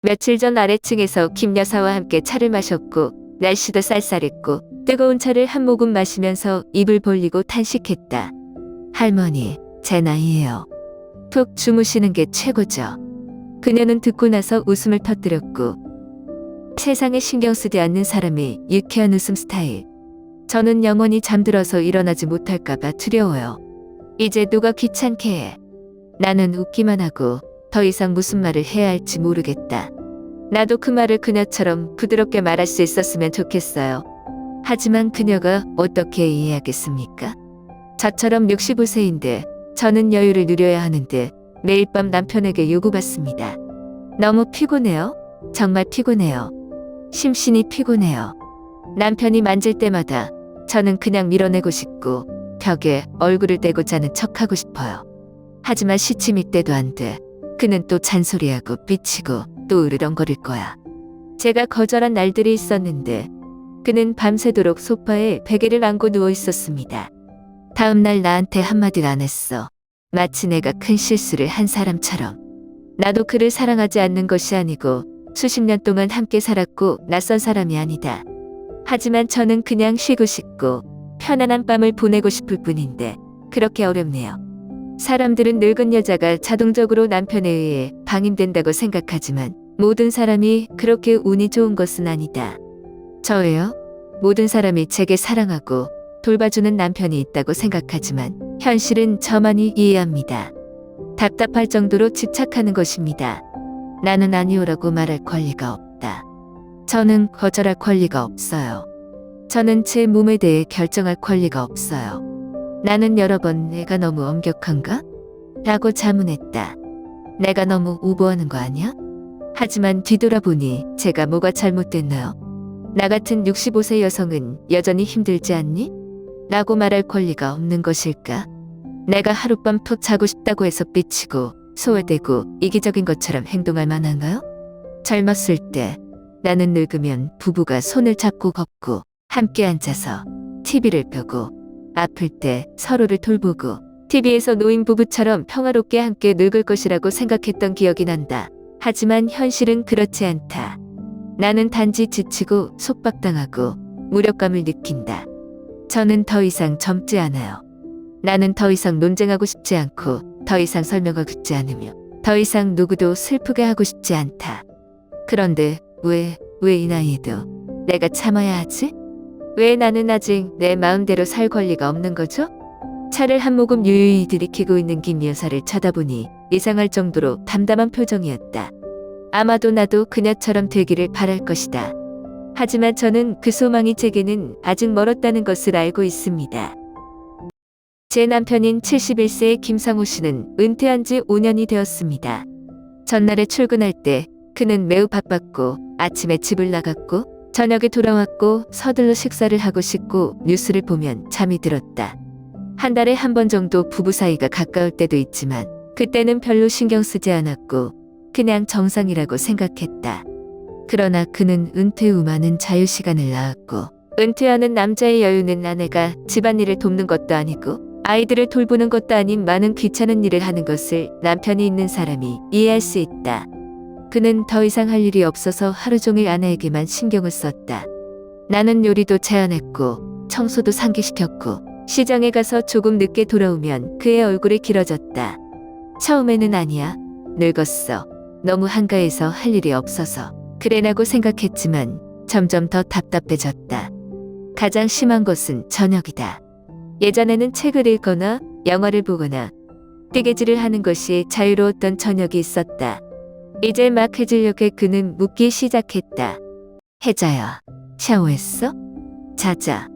며칠 전 아래층에서 김 여사와 함께 차를 마셨고 날씨도 쌀쌀했고 뜨거운 차를 한 모금 마시면서 입을 벌리고 탄식했다. 할머니, 제 나이에요. 푹 주무시는 게 최고죠. 그녀는 듣고 나서 웃음을 터뜨렸고 세상에 신경 쓰지 않는 사람이 유쾌한 웃음 스타일. 저는 영원히 잠들어서 일어나지 못할까봐 두려워요. 이제 누가 귀찮게 해. 나는 웃기만 하고 더 이상 무슨 말을 해야 할지 모르겠다. 나도 그 말을 그녀처럼 부드럽게 말할 수 있었으면 좋겠어요. 하지만 그녀가 어떻게 이해하겠습니까? 저처럼 65세인데 저는 여유를 누려야 하는데 매일 밤 남편에게 요구받습니다. 너무 피곤해요. 정말 피곤해요. 심신이 피곤해요. 남편이 만질 때마다 저는 그냥 밀어내고 싶고 벽에 얼굴을 대고 자는 척하고 싶어요. 하지만 시침이 때도 안 돼. 그는 또 잔소리하고 삐치고 또 으르렁거릴 거야. 제가 거절한 날들이 있었는데 그는 밤새도록 소파에 베개를 안고 누워 있었습니다. 다음 날 나한테 한마디를 안 했어. 마치 내가 큰 실수를 한 사람처럼. 나도 그를 사랑하지 않는 것이 아니고 수십 년 동안 함께 살았고 낯선 사람이 아니다. 하지만 저는 그냥 쉬고 싶고 편안한 밤을 보내고 싶을 뿐인데 그렇게 어렵네요. 사람들은 늙은 여자가 자동적으로 남편에 의해 방임된다고 생각하지만 모든 사람이 그렇게 운이 좋은 것은 아니다. 저예요? 모든 사람이 제게 사랑하고 돌봐주는 남편이 있다고 생각하지만 현실은 저만이 이해합니다. 답답할 정도로 집착하는 것입니다. 나는 아니오라고 말할 권리가 없다. 저는 거절할 권리가 없어요. 저는 제 몸에 대해 결정할 권리가 없어요. 나는 여러 번 내가 너무 엄격한가? 라고 자문했다. 내가 너무 우보하는 거 아니야? 하지만 뒤돌아보니 제가 뭐가 잘못됐나요? 나 같은 65세 여성은 여전히 힘들지 않니? 라고 말할 권리가 없는 것일까? 내가 하룻밤 푹 자고 싶다고 해서 삐치고 소외되고 이기적인 것처럼 행동할 만한가요? 젊었을 때 나는 늙으면 부부가 손을 잡고 걷고 함께 앉아서 TV를 펴고 아플 때 서로를 돌보고 TV에서 노인 부부처럼 평화롭게 함께 늙을 것이라고 생각했던 기억이 난다. 하지만 현실은 그렇지 않다. 나는 단지 지치고 속박당하고 무력감을 느낀다. 저는 더 이상 젊지 않아요. 나는 더 이상 논쟁하고 싶지 않고 더 이상 설명하고 싶지 않으며 더 이상 누구도 슬프게 하고 싶지 않다. 그런데 왜, 왜 이 나이에도 내가 참아야 하지? 왜 나는 아직 내 마음대로 살 권리가 없는 거죠? 차를 한 모금 유유히 들이키고 있는 김 여사를 쳐다보니 이상할 정도로 담담한 표정이었다. 아마도 나도 그녀처럼 되기를 바랄 것이다. 하지만 저는 그 소망이 제게는 아직 멀었다는 것을 알고 있습니다. 제 남편인 71세의 김상우 씨는 은퇴한 지 5년이 되었습니다. 전날에 출근할 때 그는 매우 바빴고 아침에 집을 나갔고 저녁에 돌아왔고 서둘러 식사를 하고 싶고 뉴스를 보면 잠이 들었다. 한 달에 한 번 정도 부부 사이가 가까울 때도 있지만 그때는 별로 신경 쓰지 않았고 그냥 정상이라고 생각했다. 그러나 그는 은퇴 후 많은 자유 시간을 낳았고 은퇴하는 남자의 여유는 아내가 집안일을 돕는 것도 아니고 아이들을 돌보는 것도 아닌 많은 귀찮은 일을 하는 것을 남편이 있는 사람이 이해할 수 있다. 그는 더 이상 할 일이 없어서 하루 종일 아내에게만 신경을 썼다. 나는 요리도 제안했고 청소도 상기시켰고 시장에 가서 조금 늦게 돌아오면 그의 얼굴이 길어졌다. 처음에는 아니야. 늙었어. 너무 한가해서 할 일이 없어서. 그래라고 생각했지만 점점 더 답답해졌다. 가장 심한 것은 저녁이다. 예전에는 책을 읽거나 영화를 보거나 뜨개질을 하는 것이 자유로웠던 저녁이 있었다. 이제 막 해질녘에 그는 묻기 시작했다. 혜자야, 샤워했어? 자자.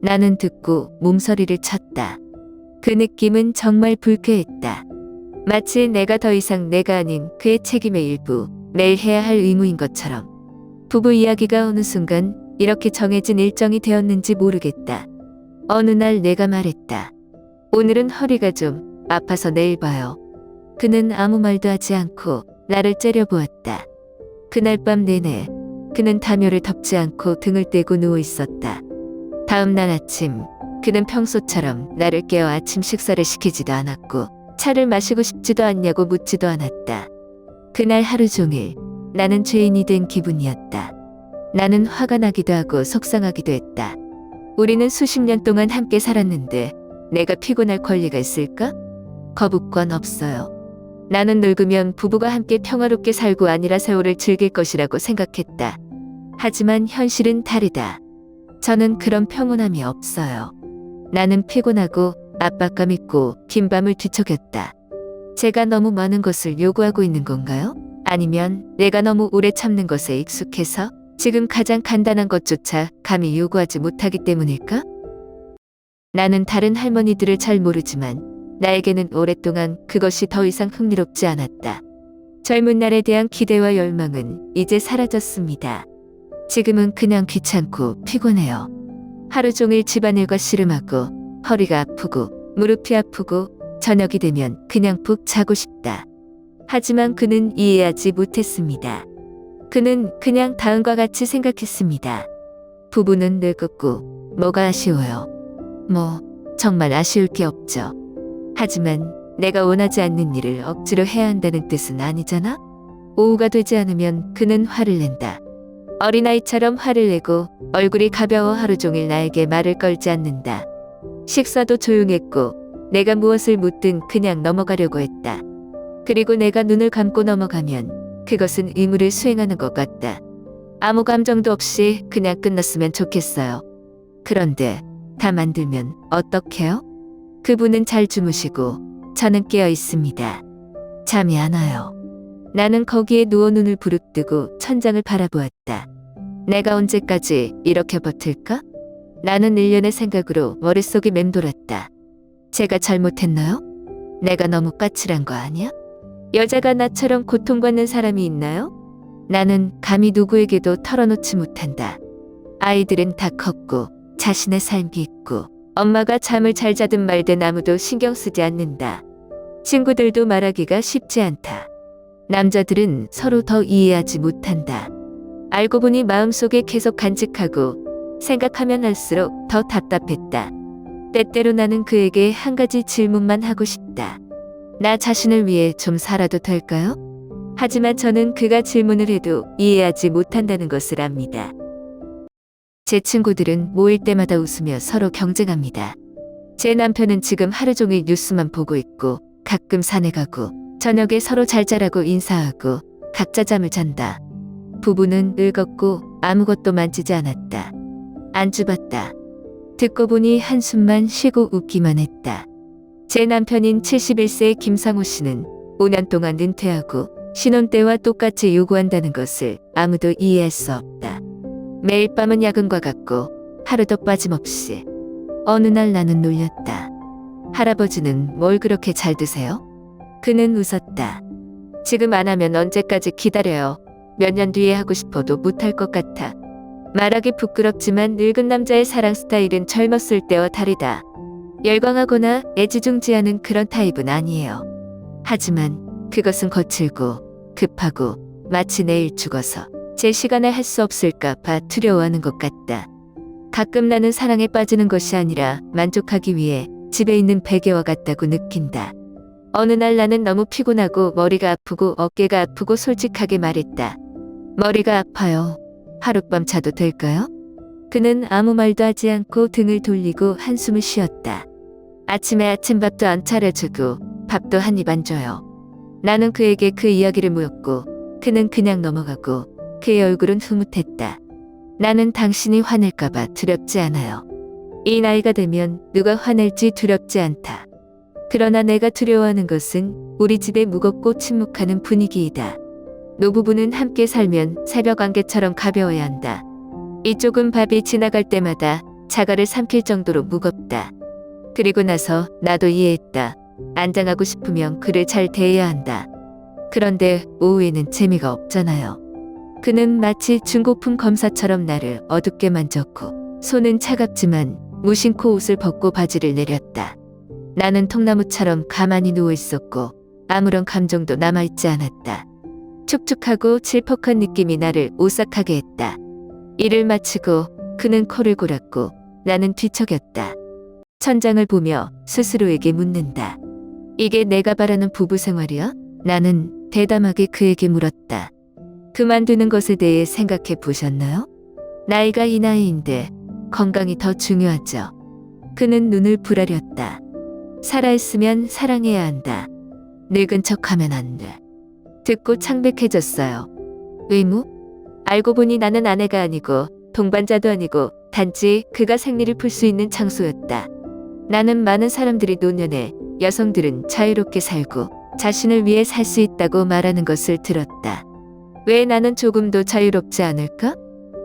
나는 듣고 몸서리를 쳤다. 그 느낌은 정말 불쾌했다. 마치 내가 더 이상 내가 아닌 그의 책임의 일부, 매일 해야 할 의무인 것처럼. 부부 이야기가 어느 순간 이렇게 정해진 일정이 되었는지 모르겠다. 어느 날 내가 말했다. 오늘은 허리가 좀 아파서 내일 봐요. 그는 아무 말도 하지 않고 나를 째려보았다. 그날 밤 내내 그는 담요를 덮지 않고 등을 떼고 누워 있었다. 다음 날 아침 그는 평소처럼 나를 깨워 아침 식사를 시키지도 않았고 차를 마시고 싶지도 않냐고 묻지도 않았다. 그날 하루 종일 나는 죄인이 된 기분이었다. 나는 화가 나기도 하고 속상하기도 했다. 우리는 수십 년 동안 함께 살았는데 내가 피곤할 권리가 있을까? 거부권 없어요. 나는 늙으면 부부가 함께 평화롭게 살고 아니라 세월을 즐길 것이라고 생각했다. 하지만 현실은 다르다. 저는 그런 평온함이 없어요. 나는 피곤하고 압박감 있고 긴 밤을 뒤척였다. 제가 너무 많은 것을 요구하고 있는 건가요? 아니면 내가 너무 오래 참는 것에 익숙해서 지금 가장 간단한 것조차 감히 요구하지 못하기 때문일까? 나는 다른 할머니들을 잘 모르지만 나에게는 오랫동안 그것이 더 이상 흥미롭지 않았다. 젊은 날에 대한 기대와 열망은 이제 사라졌습니다. 지금은 그냥 귀찮고 피곤해요. 하루 종일 집안일과 씨름하고 허리가 아프고 무릎이 아프고 저녁이 되면 그냥 푹 자고 싶다. 하지만 그는 이해하지 못했습니다. 그는 그냥 다음과 같이 생각했습니다. 부부는 늙었고 뭐가 아쉬워요. 뭐 정말 아쉬울 게 없죠. 하지만 내가 원하지 않는 일을 억지로 해야 한다는 뜻은 아니잖아? 오후가 되지 않으면 그는 화를 낸다. 어린아이처럼 화를 내고 얼굴이 가벼워 하루 종일 나에게 말을 걸지 않는다. 식사도 조용했고 내가 무엇을 묻든 그냥 넘어가려고 했다. 그리고 내가 눈을 감고 넘어가면 그것은 의무를 수행하는 것 같다. 아무 감정도 없이 그냥 끝났으면 좋겠어요. 그런데 다 만들면 어떡해요? 그분은 잘 주무시고 저는 깨어 있습니다. 잠이 안 와요. 나는 거기에 누워 눈을 부릅뜨고 천장을 바라보았다. 내가 언제까지 이렇게 버틸까? 나는 일련의 생각으로 머릿속이 맴돌았다. 제가 잘못했나요? 내가 너무 까칠한 거 아니야? 여자가 나처럼 고통받는 사람이 있나요? 나는 감히 누구에게도 털어놓지 못한다. 아이들은 다 컸고 자신의 삶이 있고 엄마가 잠을 잘 자든 말든 아무도 신경 쓰지 않는다. 친구들도 말하기가 쉽지 않다. 남자들은 서로 더 이해하지 못한다. 알고 보니 마음속에 계속 간직하고 생각하면 할수록 더 답답했다. 때때로 나는 그에게 한 가지 질문만 하고 싶다. 나 자신을 위해 좀 살아도 될까요? 하지만 저는 그가 질문을 해도 이해하지 못한다는 것을 압니다. 제 친구들은 모일 때마다 웃으며 서로 경쟁합니다. 제 남편은 지금 하루 종일 뉴스만 보고 있고 가끔 산에 가고 저녁에 서로 잘 자라고 인사하고 각자 잠을 잔다. 부부는 늙었고 아무것도 만지지 않았다. 안 주 봤다. 듣고 보니 한숨만 쉬고 웃기만 했다. 제 남편인 71세의 김상호 씨는 5년 동안 은퇴하고 신혼 때와 똑같이 요구한다는 것을 아무도 이해할 수 없다. 매일 밤은 야근과 같고 하루도 빠짐없이 어느 날 나는 놀렸다. 할아버지는 뭘 그렇게 잘 드세요? 그는 웃었다. 지금 안 하면 언제까지 기다려요. 몇 년 뒤에 하고 싶어도 못할 것 같아. 말하기 부끄럽지만 늙은 남자의 사랑 스타일은 젊었을 때와 다르다. 열광하거나 애지중지하는 그런 타입은 아니에요. 하지만 그것은 거칠고 급하고 마치 내일 죽어서 제 시간에 할 수 없을까 봐 두려워하는 것 같다. 가끔 나는 사랑에 빠지는 것이 아니라 만족하기 위해 집에 있는 베개와 같다고 느낀다. 어느 날 나는 너무 피곤하고 머리가 아프고 어깨가 아프고 솔직하게 말했다. 머리가 아파요. 하룻밤 자도 될까요? 그는 아무 말도 하지 않고 등을 돌리고 한숨을 쉬었다. 아침에 아침밥도 안 차려주고 밥도 한 입 안 줘요. 나는 그에게 그 이야기를 묻고 그는 그냥 넘어가고 그의 얼굴은 흐뭇했다. 나는 당신이 화낼까봐 두렵지 않아요. 이 나이가 되면 누가 화낼지 두렵지 않다. 그러나 내가 두려워하는 것은 우리 집에 무겁고 침묵하는 분위기이다. 노부부는 함께 살면 새벽 안개처럼 가벼워야 한다. 이쪽은 밥이 지나갈 때마다 자갈을 삼킬 정도로 무겁다. 그리고 나서 나도 이해했다. 안장하고 싶으면 그를 잘 대해야 한다. 그런데 오후에는 재미가 없잖아요. 그는 마치 중고품 검사처럼 나를 어둡게 만졌고 손은 차갑지만 무심코 옷을 벗고 바지를 내렸다. 나는 통나무처럼 가만히 누워 있었고 아무런 감정도 남아있지 않았다. 촉촉하고 질퍽한 느낌이 나를 오싹하게 했다. 일을 마치고 그는 코를 골았고 나는 뒤척였다. 천장을 보며 스스로에게 묻는다. 이게 내가 바라는 부부 생활이야? 나는 대담하게 그에게 물었다. 그만두는 것에 대해 생각해 보셨나요? 나이가 이 나이인데 건강이 더 중요하죠. 그는 눈을 부라렸다. 살아있으면 사랑해야 한다. 늙은 척하면 안 돼. 듣고 창백해졌어요. 의무? 알고 보니 나는 아내가 아니고 동반자도 아니고 단지 그가 생리를 풀 수 있는 장소였다. 나는 많은 사람들이 노년에 여성들은 자유롭게 살고 자신을 위해 살 수 있다고 말하는 것을 들었다. 왜 나는 조금도 자유롭지 않을까?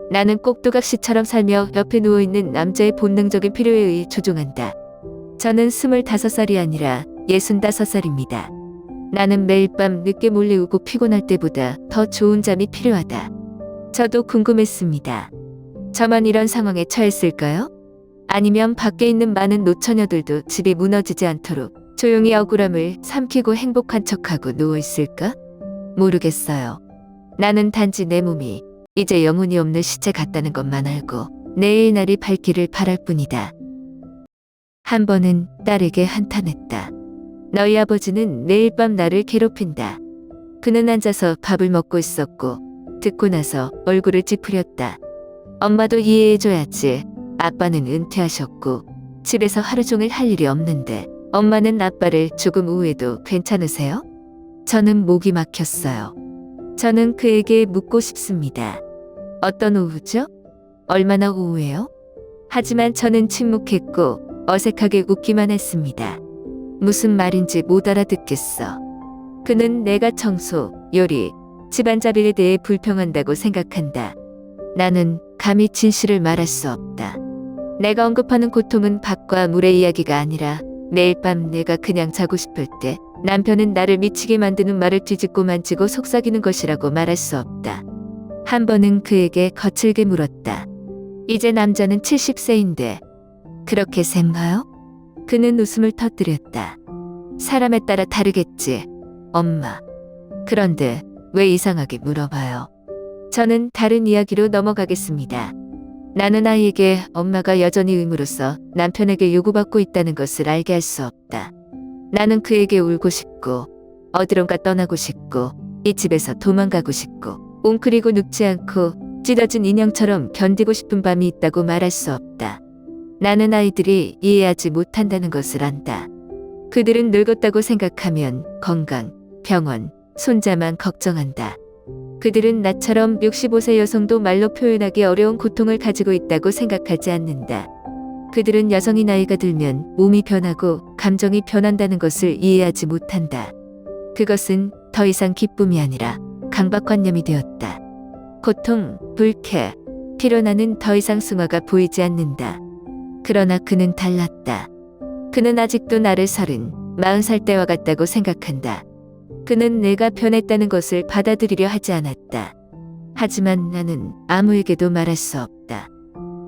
나는 꼭두각시처럼 살며 옆에 누워있는 남자의 본능적인 필요에 의해 조종한다. 저는 25살이 아니라 65살입니다. 나는 매일 밤 늦게 몰래 우고 피곤할 때보다 더 좋은 잠이 필요하다. 저도 궁금했습니다. 저만 이런 상황에 처했을까요? 아니면 밖에 있는 많은 노처녀들도 집이 무너지지 않도록 조용히 억울함을 삼키고 행복한 척하고 누워있을까? 모르겠어요. 나는 단지 내 몸이 이제 영혼이 없는 시체 같다는 것만 알고 내일 날이 밝기를 바랄 뿐이다. 한 번은 딸에게 한탄했다. 너희 아버지는 매일 밤 나를 괴롭힌다. 그는 앉아서 밥을 먹고 있었고 듣고 나서 얼굴을 찌푸렸다. 엄마도 이해해줘야지. 아빠는 은퇴하셨고 집에서 하루 종일 할 일이 없는데 엄마는 아빠를 조금 우애도 괜찮으세요? 저는 목이 막혔어요. 저는 그에게 묻고 싶습니다. 어떤 오후죠? 얼마나 오후예요? 하지만 저는 침묵했고 어색하게 웃기만 했습니다. 무슨 말인지 못 알아듣겠어. 그는 내가 청소, 요리, 집안잡일에 대해 불평한다고 생각한다. 나는 감히 진실을 말할 수 없다. 내가 언급하는 고통은 밥과 물의 이야기가 아니라 매일 밤 내가 그냥 자고 싶을 때 남편은 나를 미치게 만드는 말을 뒤집고 만지고 속삭이는 것이라고 말할 수 없다. 한 번은 그에게 거칠게 물었다. 이제 남자는 70세인데 그렇게 센가요? 그는 웃음을 터뜨렸다. 사람에 따라 다르겠지. 엄마. 그런데 왜 이상하게 물어봐요? 저는 다른 이야기로 넘어가겠습니다. 나는 아이에게 엄마가 여전히 의무로서 남편에게 요구받고 있다는 것을 알게 할 수 없다. 나는 그에게 울고 싶고 어디론가 떠나고 싶고 이 집에서 도망가고 싶고 웅크리고 눕지 않고 찢어진 인형처럼 견디고 싶은 밤이 있다고 말할 수 없다. 나는 아이들이 이해하지 못한다는 것을 안다. 그들은 늙었다고 생각하면 건강, 병원, 손자만 걱정한다. 그들은 나처럼 65세 여성도 말로 표현하기 어려운 고통을 가지고 있다고 생각하지 않는다. 그들은 여성이 나이가 들면 몸이 변하고 감정이 변한다는 것을 이해하지 못한다. 그것은 더 이상 기쁨이 아니라 강박관념이 되었다. 고통, 불쾌, 피로나는 더 이상 승화가 보이지 않는다. 그러나 그는 달랐다. 그는 아직도 나를 서른, 마흔 살 때와 같다고 생각한다. 그는 내가 변했다는 것을 받아들이려 하지 않았다. 하지만 나는 아무에게도 말할 수 없다.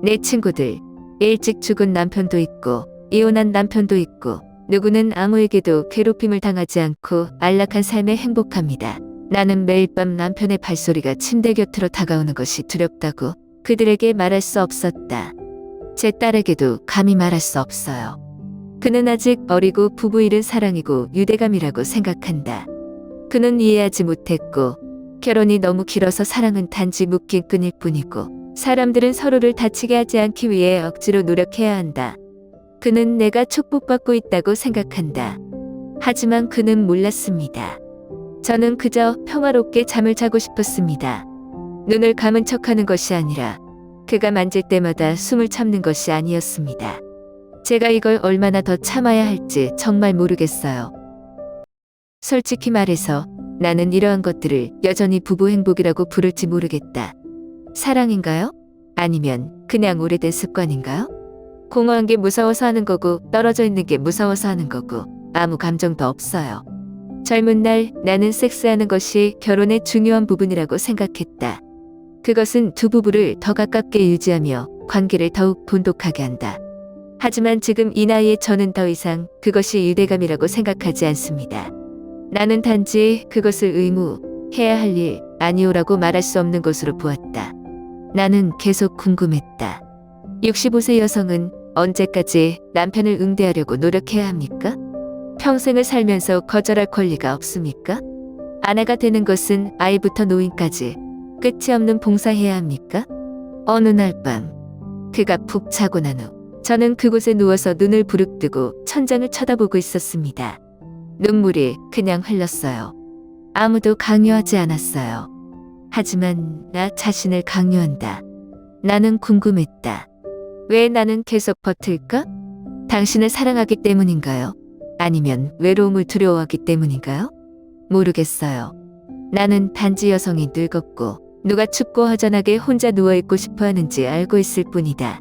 내 친구들, 일찍 죽은 남편도 있고, 이혼한 남편도 있고, 누구는 아무에게도 괴롭힘을 당하지 않고 안락한 삶에 행복합니다. 나는 매일 밤 남편의 발소리가 침대 곁으로 다가오는 것이 두렵다고 그들에게 말할 수 없었다. 제 딸에게도 감히 말할 수 없어요. 그는 아직 어리고 부부 일은 사랑이고 유대감이라고 생각한다. 그는 이해하지 못했고 결혼이 너무 길어서 사랑은 단지 묶인 끈일 뿐이고 사람들은 서로를 다치게 하지 않기 위해 억지로 노력해야 한다. 그는 내가 축복받고 있다고 생각한다. 하지만 그는 몰랐습니다. 저는 그저 평화롭게 잠을 자고 싶었습니다. 눈을 감은 척하는 것이 아니라 그가 만질 때마다 숨을 참는 것이 아니었습니다. 제가 이걸 얼마나 더 참아야 할지 정말 모르겠어요. 솔직히 말해서 나는 이러한 것들을 여전히 부부 행복이라고 부를지 모르겠다. 사랑인가요? 아니면 그냥 오래된 습관인가요? 공허한 게 무서워서 하는 거고 떨어져 있는 게 무서워서 하는 거고 아무 감정도 없어요. 젊은 날 나는 섹스하는 것이 결혼의 중요한 부분이라고 생각했다. 그것은 두 부부를 더 가깝게 유지하며 관계를 더욱 돈독하게 한다. 하지만 지금 이 나이에 저는 더 이상 그것이 유대감이라고 생각하지 않습니다. 나는 단지 그것을 의무, 해야 할 일, 아니오라고 말할 수 없는 것으로 보았다. 나는 계속 궁금했다. 65세 여성은 언제까지 남편을 응대하려고 노력해야 합니까? 평생을 살면서 거절할 권리가 없습니까? 아내가 되는 것은 아이부터 노인까지 끝이 없는 봉사해야 합니까? 어느 날 밤, 그가 푹 자고 난 후, 저는 그곳에 누워서 눈을 부릅뜨고 천장을 쳐다보고 있었습니다. 눈물이 그냥 흘렀어요. 아무도 강요하지 않았어요. 하지만 나 자신을 강요한다. 나는 궁금했다. 왜 나는 계속 버틸까? 당신을 사랑하기 때문인가요? 아니면 외로움을 두려워하기 때문인가요? 모르겠어요. 나는 단지 여성이 늙었고 누가 춥고 허전하게 혼자 누워있고 싶어 하는지 알고 있을 뿐이다.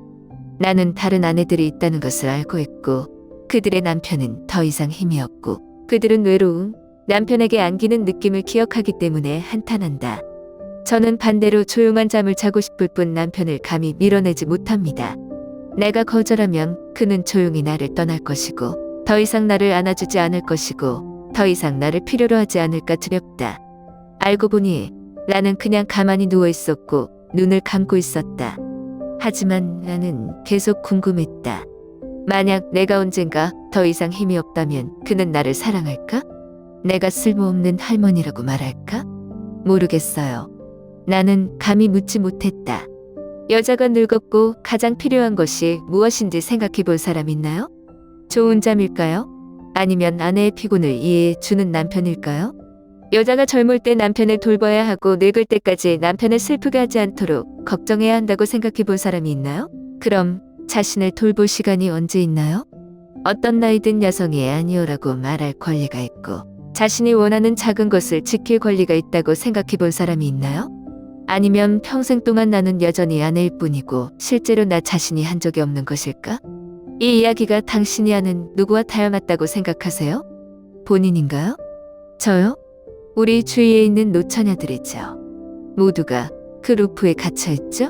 나는 다른 아내들이 있다는 것을 알고 있고 그들의 남편은 더 이상 힘이 없고 그들은 외로움, 남편에게 안기는 느낌을 기억하기 때문에 한탄한다. 저는 반대로 조용한 잠을 자고 싶을 뿐 남편을 감히 밀어내지 못합니다. 내가 거절하면 그는 조용히 나를 떠날 것이고 더 이상 나를 안아주지 않을 것이고 더 이상 나를 필요로 하지 않을까 두렵다. 알고 보니 나는 그냥 가만히 누워 있었고 눈을 감고 있었다. 하지만 나는 계속 궁금했다. 만약 내가 언젠가 더 이상 힘이 없다면 그는 나를 사랑할까? 내가 쓸모없는 할머니라고 말할까? 모르겠어요. 나는 감히 묻지 못했다. 여자가 늙었고 가장 필요한 것이 무엇인지 생각해 볼 사람 있나요? 좋은 잠일까요? 아니면 아내의 피곤을 이해해 주는 남편일까요? 여자가 젊을 때 남편을 돌봐야 하고 늙을 때까지 남편을 슬프게 하지 않도록 걱정해야 한다고 생각해 본 사람이 있나요? 그럼 자신을 돌볼 시간이 언제 있나요? 어떤 나이든 여성이 아니오라고 말할 권리가 있고 자신이 원하는 작은 것을 지킬 권리가 있다고 생각해 본 사람이 있나요? 아니면 평생 동안 나는 여전히 아내일 뿐이고 실제로 나 자신이 한 적이 없는 것일까? 이 이야기가 당신이 아는 누구와 닮았다고 생각하세요? 본인인가요? 저요? 우리 주위에 있는 노처녀들이죠. 모두가 그 루프에 갇혀 있죠?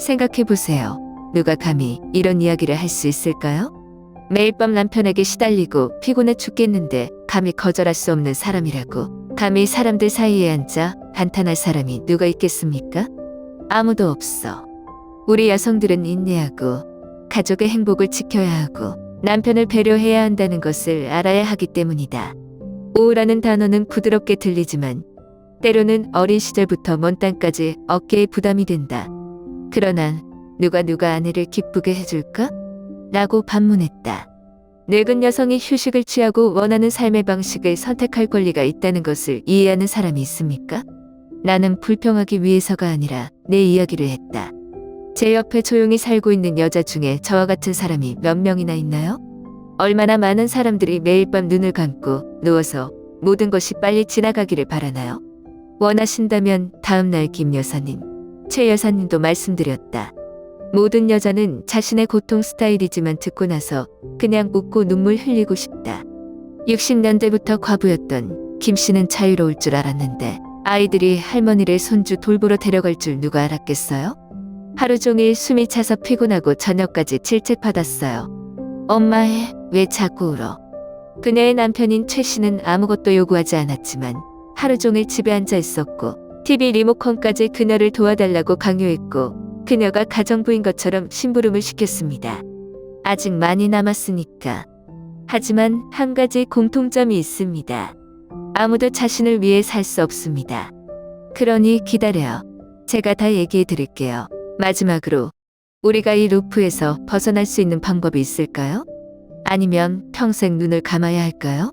생각해 보세요. 누가 감히 이런 이야기를 할 수 있을까요? 매일 밤 남편에게 시달리고 피곤해 죽겠는데 감히 거절할 수 없는 사람이라고. 감히 사람들 사이에 앉아 한탄할 사람이 누가 있겠습니까? 아무도 없어. 우리 여성들은 인내하고 가족의 행복을 지켜야 하고 남편을 배려해야 한다는 것을 알아야 하기 때문이다. 오우라는 단어는 부드럽게 들리지만 때로는 어린 시절부터 먼 땅까지 어깨에 부담이 된다. 그러나 누가 누가 아내를 기쁘게 해줄까? 라고 반문했다. 늙은 여성이 휴식을 취하고 원하는 삶의 방식을 선택할 권리가 있다는 것을 이해하는 사람이 있습니까? 나는 불평하기 위해서가 아니라 내 이야기를 했다. 제 옆에 조용히 살고 있는 여자 중에 저와 같은 사람이 몇 명이나 있나요? 얼마나 많은 사람들이 매일 밤 눈을 감고 누워서 모든 것이 빨리 지나가기를 바라나요? 원하신다면 다음날 김 여사님, 최 여사님도 말씀드렸다. 모든 여자는 자신의 고통 스타일이지만 듣고 나서 그냥 웃고 눈물 흘리고 싶다. 60년대부터 과부였던 김 씨는 자유로울 줄 알았는데 아이들이 할머니를 손주 돌보러 데려갈 줄 누가 알았겠어요? 하루 종일 숨이 차서 피곤하고 저녁까지 질책받았어요. 엄마애, 왜 자꾸 울어? 그녀의 남편인 최 씨는 아무것도 요구하지 않았지만 하루 종일 집에 앉아 있었고 TV 리모컨까지 그녀를 도와달라고 강요했고 그녀가 가정부인 것처럼 심부름을 시켰습니다. 아직 많이 남았으니까. 하지만 한 가지 공통점이 있습니다. 아무도 자신을 위해 살 수 없습니다. 그러니 기다려. 제가 다 얘기해 드릴게요. 마지막으로 우리가 이 루프에서 벗어날 수 있는 방법이 있을까요? 아니면 평생 눈을 감아야 할까요?